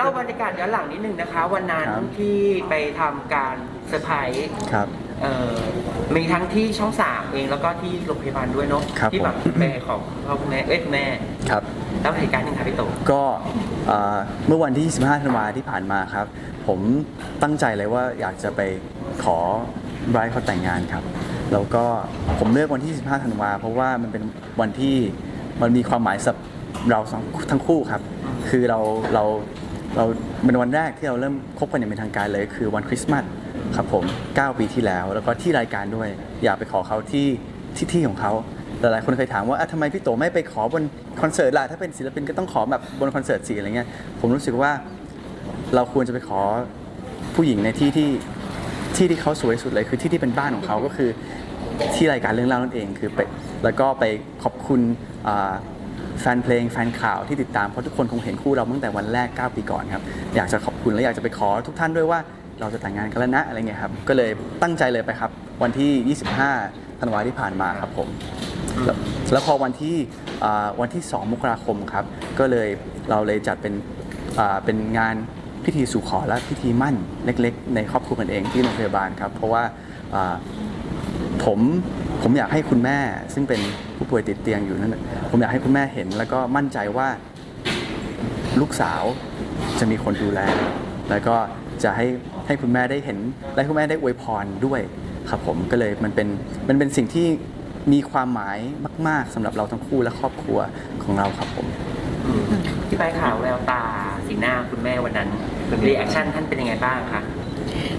เล่าบรรยากาศย้อนหลังนิดนึงนะคะ วันนั้นครับ ที่ไปทำการเซอร์ไพรส์ครับ เอ่อมีทั้งที่ช่องสามเองแล้วก็ที่โรงพยาบาลด้วยเนาะครับที่แบบผม แม่ของพ่อคุณแม่เอ้ยคุณแม่ครับแล้วเหตุการณ์หนึงค่ะพี่โต ก็เอ่อเมื่อวันที่ 25 ธันวาที่ผ่านมาครับ ผมตั้งใจเลยว่าอยากจะไปขอไบรท์เขาแต่งงานครับ แล้วก็ผมเลือกวันที่ 25 ธันวา เพราะว่ามันเป็นวันที่มันมีความหมายสำหรับเราสองทั้งคู่ครับ คือเราเรา เราเป็นวันแรกที่เราเริ่มคบกันอย่างเป็นทางการเลย คือวันคริสต์มาสครับผม 9 ปีที่แล้ว แล้วก็ที่รายการด้วย อยากไปขอเขาที่ที่ที่ของเขาหลายๆคนเคยถามว่าอะทำไมพี่โตไม่ไปขอบนคอนเสิร์ตล่ะถ้าเป็นศิลปินก็ต้องขอแบบบนคอนเสิร์ตสิอะไรเงี้ยผมรู้สึกว่าเราควรจะไปขอผู้หญิงในที่ที่ที่ที่เขาสวยสุดเลยคือที่ที่เป็นบ้านของเขาก็คือที่รายการเรื่องเล่านั่นเองคือไปแล้วก็ไปขอบคุณ แฟนเพลงแฟนข่าวที่ติดตามเพราะทุกคนคงเห็นคู่เราตั้งแต่วันแรก 9 ปีก่อนครับ อยากจะขอบคุณและอยากจะไปขอทุกท่านด้วยว่าเราจะแต่งงานกันแล้วนะอะไรเงี้ยครับก็เลยตั้งใจเลยไปครับ วันที่ 25ธันวาที่ผ่านมาครับผมแล้วแล้วพอวันที่อ่าวันที่ 2 มกราคมครับ ก็เลยเราเลยจัดเป็นอ่าเป็นงานพิธีสู่ขอและพิธีมั่นเล็ก ๆ ในครอบครัวกันเองที่โรงพยาบาลครับ เพราะว่าอ่าผม ผมอยากให้คุณแม่ซึ่งเป็นผู้ป่วยติดเตียงอยู่นั่นน่ะผมอยากให้คุณแม่เห็น แล้วก็มั่นใจว่าลูกสาวจะมีคนดูแล แล้วก็จะให้ให้คุณแม่ได้เห็น และคุณแม่ได้อวยพรด้วยครับผมก็เลยมันเป็นมันเป็นสิ่งที่มีความหมายมาก ๆสำหรับเราทั้งคู่และครอบครัวของเราครับผมอืมพี่ไปข่าวแววตาสีหน้าคุณแม่วันนั้นรีแอคชั่นท่านเป็นยังไงบ้างคะ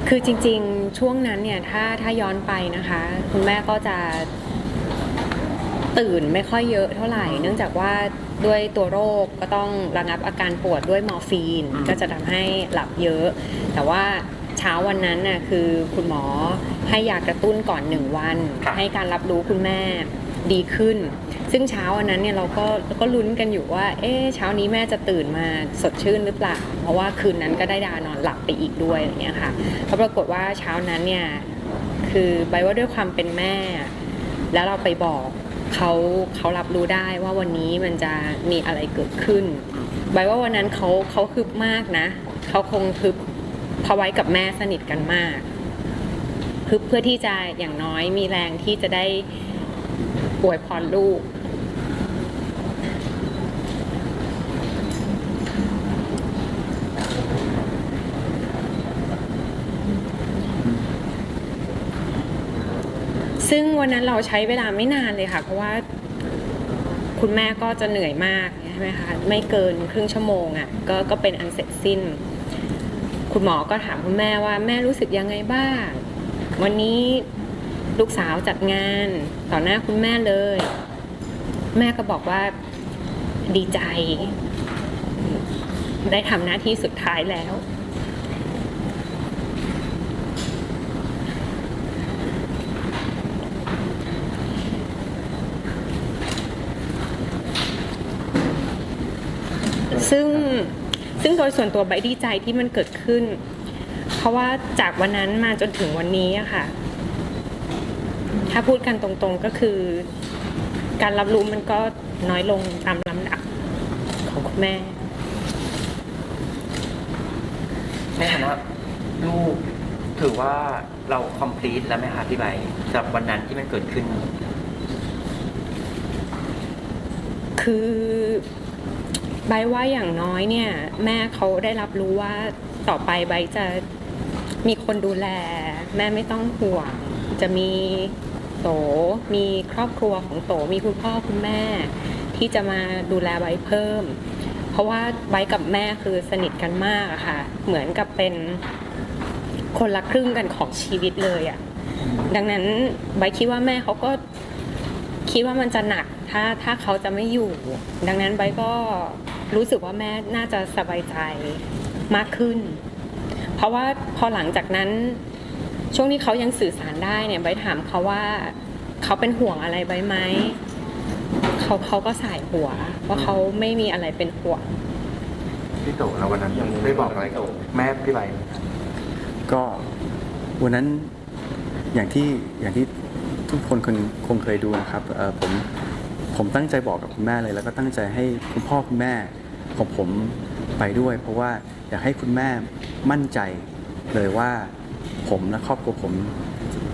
คือจริงๆช่วงนั้นเนี่ยถ้าถ้าย้อนไปนะคะ คุณแม่ก็จะตื่นไม่ค่อยเยอะเท่าไหร่ เนื่องจากว่าด้วยตัวโรคก็ต้องระงับอาการปวดด้วยมอร์ฟีนอืมก็จะทำให้หลับเยอะ แต่ว่าเช้าวันนั้นน่ะคือคุณหมอให้ยากระตุ้นก่อนหนึ่งวัน ให้การรับรู้คุณแม่ ดีขึ้น ซึ่งเช้าวันนั้นเนี่ยเราก็ราก็ลุ้นกันอยู่ว่า เอ๊เช้านี้แม่จะตื่นมาสดชื่นหรือเปล่า เพราะว่าคืนนั้นก็ได้ดานอนหลับไปอีกด้วยอย่างเงี้ยค่ะก็ปรากฏว่าเช้านั้นเนี่ยคือใบว่าด้วยความเป็นแม่ แล้วเราไปบอกเขาเขารับรู้ได้ว่าวันนี้มันจะมีอะไรเกิดขึ้นใบว่าวันนั้นเขาเขาฮึบมากนะเขาคงฮึบเพราะไว้กับแม่สนิทกันมากฮึบเพื่อที่จะอย่างน้อยมีแรงที่จะได้ อวยพรลูก ซึ่งวันนั้นเราใช้เวลาไม่นานเลยค่ะ เพราะว่าคุณแม่ก็จะเหนื่อยมากใช่ไหมคะไม่เกินครึ่งชั่วโมงอะ่ะก็ก็เป็นอันเสร็จสิ้น คุณหมอก็ถามคุณแม่ว่าแม่รู้สึกยังไงบ้าง วันนี้ ลูกสาวจัดงานต่อหน้าคุณแม่เลย แม่ก็บอกว่าดีใจ ได้ทำหน้าที่สุดท้ายแล้ว ซึ่งซึ่งโดยส่วนตัวใบดีใจที่มันเกิดขึ้น เพราะว่าจากวันนั้นมาจนถึงวันนี้อะค่ะ ถ้าพูดกันตรงๆก็คือ การรับรู้มันก็น้อยลงตามลำดับของคุณแม่ ในฐานะลูกถือว่าเราคอมพลีทแล้วไหมคะพี่ใบสำหรับวันนั้นที่มันเกิดขึ้น คือใบว่าอย่างน้อยเนี่ย แม่เขาได้รับรู้ว่าต่อไปใบจะมีคนดูแล แม่ไม่ต้องห่วง จะมี โต มีครอบครัวของโต มีคุณพ่อคุณแม่ ที่จะมาดูแลใบเพิ่ม เพราะว่าใบกับแม่คือสนิทกันมากอะค่ะ เหมือนกับเป็นคนละครึ่งกันของชีวิตเลยอะดังนั้นใบคิดว่าแม่เขาก็คิดว่ามันจะหนักถ้าถ้าเขาจะไม่อยู่ ดังนั้นใบก็รู้สึกว่าแม่น่าจะสบายใจมากขึ้น เพราะว่าพอหลังจากนั้น ช่วงที่เขายังสื่อสารได้เนี่ยใบถามเขาว่าเขาเป็นห่วงอะไรใบไหมเขาเขาก็สายหัวว่าเขาไม่มีอะไรเป็นห่วงพี่โตเราวันนั้นได้บอกอะไรกับแม่พี่ใบไหมก็วันนั้นอย่างที่อย่างที่ทุกคนคงคงเคยดูนะครับเอ่อผมผมตั้งใจบอกกับคุณแม่เลย แล้วก็ตั้งใจให้คุณพ่อคุณแม่ของผมไปด้วย เพราะว่าอยากให้คุณแม่มั่นใจเลยว่า ผมและครอบครัวผม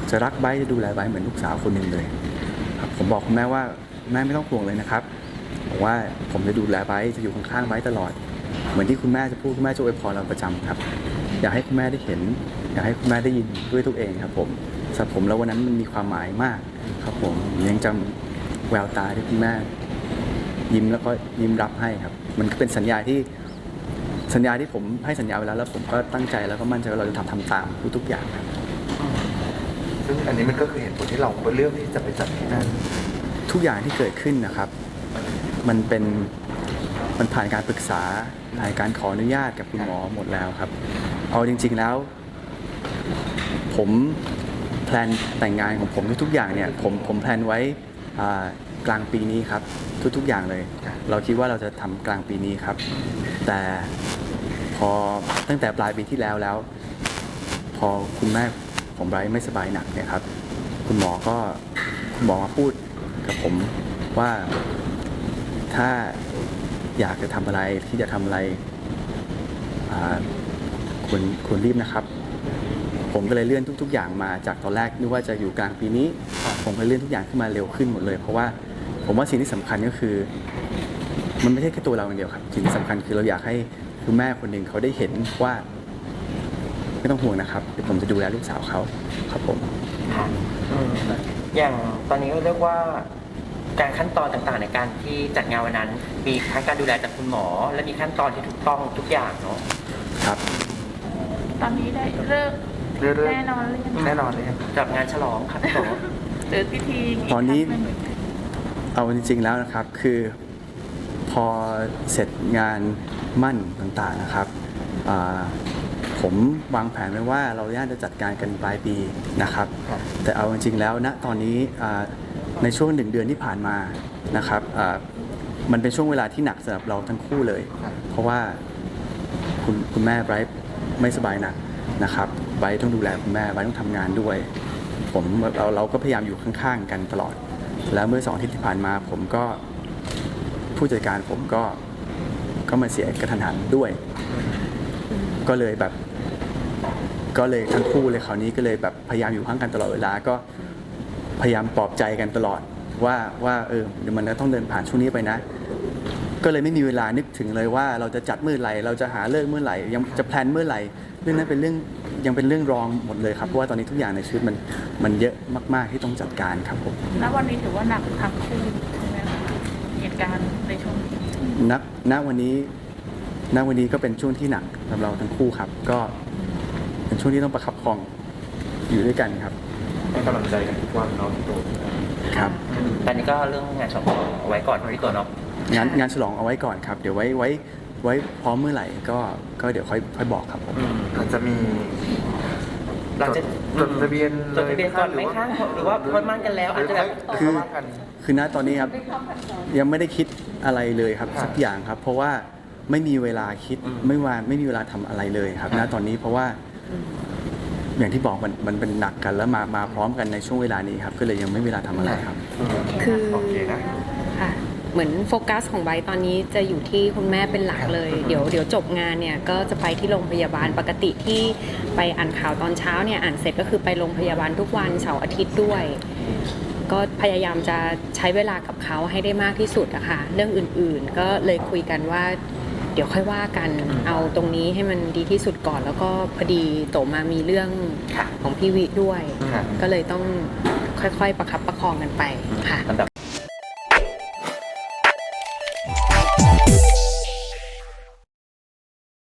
จะรักไบจะดูแลไบเหมือนลูกสาวคนหนึ่งเลยครับผมบอกคุณแม่ว่าแม่ไม่ต้องห่วงเลยนะครับบอกว่าผมจะดูแลไบจะอยู่ข้างๆไบตลอด เหมือนที่คุณแม่จะพูดคุณแม่จะอวยพรเราประจำครับ อยากให้คุณแม่ได้เห็น อยากให้คุณแม่ได้ยินด้วยตัวเองครับ ผมสำหรับผมแล้ววันนั้นมันมีความหมายมากครับผมยังจำแววตาที่คุณแม่ยิ้มแล้วก็ยิ้มรับให้ครับ มันก็เป็นสัญญาที่ สัญญาที่ผมให้สัญญาไว้แล้วแล้วผมก็ตั้งใจแล้วก็มั่นใจว่าเราจะทำทำตามทุกๆอย่างครับซึ่งอันนี้มันก็คือเหตุผลที่เราเลือกที่จะไปจัดที่นั่นทุกอย่างที่เกิดขึ้นนะครับ มันเป็นมันผ่านการปรึกษาผ่านการขออนุญาตกับคุณหมอหมดแล้วครับ เอาจริง ๆแล้ว ผมแพลนแต่งงานของผมทุกๆอย่างเนี่ยผมผมแพลนไว้อ่า กลางปีนี้ครับ ทุกๆอย่างเลย เราคิดว่าเราจะทำกลางปีนี้ครับ แต่พอตั้งแต่ปลายปีที่แล้วแล้ว พอคุณแม่ผมไบรท์ไม่สบายหนักเนี่ยครับ คุณหมอก็คุณหมอมาพูดกับผมว่าถ้าอยากจะทำอะไรที่จะทำอะไรอ่าควรควรรีบนะครับ ผมก็เลยเลื่อนทุก ๆ อย่างมาจากตอนแรกนึกว่าจะอยู่กลางปีนี้ ผมก็เลื่อนทุกอย่างขึ้นมาเร็วขึ้นหมดเลย เพราะว่าผมว่าสิ่งที่สำคัญก็คือ มันไม่ใช่แค่ตัวเราอย่างเดียวครับสิ่งที่สำคัญคือเราอยากให้คุณแม่คนหนึ่งเขาได้เห็นว่า ไม่ต้องห่วงนะครับเดี๋ยวผมจะดูแลลูกสาวเขาครับผมอืมอย่างตอนนี้ก็เรียกว่าการขั้นตอนต่างๆในการที่จัดงานวันนั้น มีทั้งการดูแลจากคุณหมอ และมีขั้นตอนที่ถูกต้องทุกอย่างเนาะครับ ตอนนี้ได้เลิก เรื่อยๆแน่นอนเลยงแน่นอนเลยครับกับงานฉลองครับพี่โตหรือพิธีตอนนี้กครั้งหงเอาจริงๆแล้วนะครับคือพอเสร็จงานมั่นต่างๆนะครับอ่าผมวางแผนไว้ว่าเราย่าจะจัดการกันปลายปีนะครับครับ แต่เอาจริงๆแล้วณตอนนี้อ่าในช่วงหนึ่งเดือนที่ผ่านมานะครับอ่ามันเป็นช่วงเวลาที่หนักสำหรับเราทั้งคู่เลยครับเพราะว่าคุณคุณแม่ไบรท์ไม่สบายหนัก นะครับไบรท์ต้องดูแลคุณแม่ไบรท์ต้องทำงานด้วย ผมเราเราก็พยายามอยู่ข้างๆกันตลอด แล้วเมื่อสองอาทิตย์ที่ผ่านมา ผมก็ผู้จัดการผมก็ก็มาเสียกระทันหันด้วย ก็เลยแบบ ก็เลยทั้งคู่เลยคราวนี้ก็เลยแบบพยายามอยู่ข้างกันตลอดเวลาก็พยายามปลอบใจกันตลอดว่าว่าเออเดี๋ยวมันจะต้องเดินผ่านช่วงนี้ไปนะ ก็เลยไม่มีเวลานึกถึงเลยว่าเราจะจัดเมื่อไหร่เราจะหาเลิกเมื่อไหร่ยังจะแพลนเมื่อไหร่เรื่องนั้นเป็นเรื่องยังเป็นเรื่องรองหมดเลยครับเพราะว่าตอนนี้ทุกอย่างในชีวิตมันมันเยอะมาก ๆที่ต้องจัดการครับผมณวันนี้ถือว่าหนักทั้งคู่ใช่ไหมคะเหตุการณ์ในช่วงนี้ณณวันนี้ณวันนี้ก็เป็นช่วงที่หนักสำหรับเราทั้งคู่ครับ ก็เป็นช่วงที่ต้องประคับประคองอยู่ด้วยกันครับให้กำลังใจกันทุกวันเนาะพี่โตครับ ตอนนี้ก็เรื่องงานฉลองเอาไว้ก่อนพี่โตเนาะ งานงานฉลองเอาไว้ก่อนครับ เดี๋ยวไว้ไว้ไว้พร้อมเมื่อไหร่ก็ก็เดี๋ยวค่อยค่อยบอกครับผมอืมอาจจะมีเราจะจดทะเบียนจดทะเบียนก่อนไหมคะหรือว่าพอมั่นกันแล้วอาจจะแบบคือคือณตอนนี้ครับยังไม่ได้คิดอะไรเลยครับครับสักอย่างครับ เพราะว่าไม่มีเวลาคิดไม่ว่าไม่มีเวลาทำอะไรเลยครับณตอนนี้เพราะว่า อย่างที่บอกมันมันเป็นหนักกันแล้วมามาพร้อมกันในช่วงเวลานี้ครับ ก็เลยยังไม่มีเวลาทำอะไรครับ คือโอเคนะ ค่ะ เหมือนโฟกัสของไบร์ทตอนนี้จะอยู่ที่คุณแม่เป็นหลักเลย เดี๋ยวเดี๋ยวจบงานเนี่ยก็จะไปที่โรงพยาบาลปกติที่ไปอ่านข่าวตอนเช้าเนี่ยอ่านเสร็จก็คือไปโรงพยาบาลทุกวันเสาร์อาทิตย์ด้วย ก็พยายามจะใช้เวลากับเขาให้ได้มากที่สุดอะค่ะเรื่องอื่นๆ ก็เลยคุยกันว่าเดี๋ยวค่อยว่ากันเอาตรงนี้ให้มันดีที่สุดก่อน แล้วก็พอดีโตมามีเรื่องค่ะของพี่วิด้วยค่ะก็เลยต้องค่อยๆ ประคับประคองกันไปค่ะลำดับ